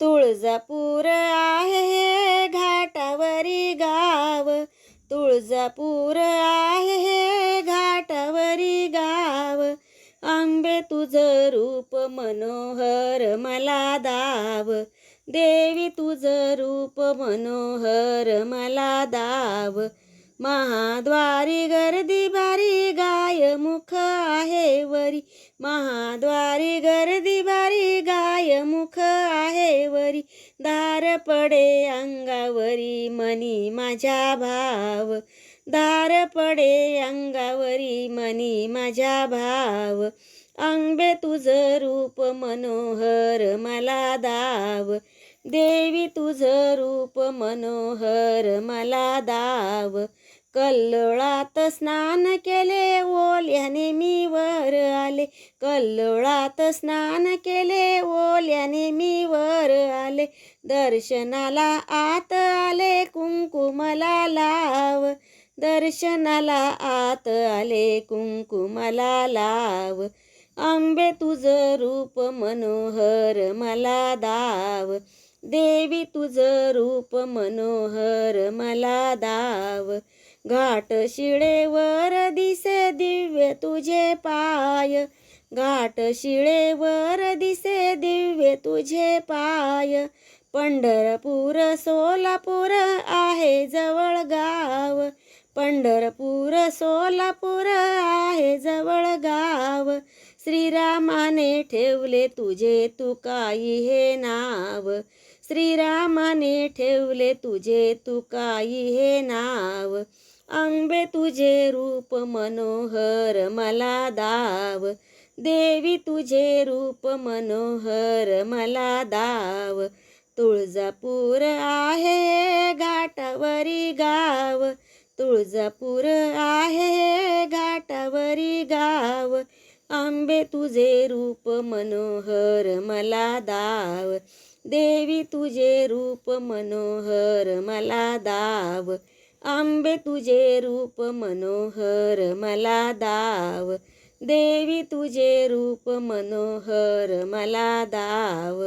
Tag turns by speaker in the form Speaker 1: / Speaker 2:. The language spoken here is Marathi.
Speaker 1: तुळजापूर आहे हे घाटावरी गाव. तुळजापूर आहे हे घाटावरी गाव. आंबे तुझं रूप मनोहर मला दाव. देवी तुझं रूप मनोहर मला दाव. महाद्वारी गर्दी भारी गाय मुख आहे वरी. महाद्वारी गर्दी भारी गाय मुख आहे वरी दार पडे अंगावरी मनी माझ्या भाव. दार पडे अंगावरी मनी माझ्या भाव. अंबे तुझं रूप मनोहर मला दाव. देवी तुझं रूप मनोहर मला दाव. कल्लोळात स्नान केले ओल्याने मी वर आले. कल्लोळात स्नान केले ओल्याने मी वर आले. दर्शनाला आत आले कुंकुमला लाव. दर्शनाला आत आले कुंकुमला लाव. आंबे तुझं रूप मनोहर मला दाव. देवी तुझं रूप मनोहर मला दाव. घाट शिळेवर दिसे दिव्य तुझे पाय. घाट शिळेवर दिसे दिव्य तुझे पाय. पंढरपूर सोलापूर आहे जवळ गाव. पंढरपूर सोलापूर आहे जवळ गाव. श्रीरामाने ठेवले तुझे तुकाई हे नाव? श्रीरामाने ठेवले तुझे तुकाई हे नाव? आंबे तुझे रूप मनोहर मला दाव. देवी तुझे रूप मनोहर मला दाव. तुळजापूर आहे घाटावरी गाव. तुळजापूर आहे घाटावरी गाव. आंबे तुझे रूप मनोहर मला दाव. देवी तुझे रूप मनोहर मला दाव. आंबे तुझे रूप मनोहर मला दाव. देवी तुझे रूप मनोहर मला दाव.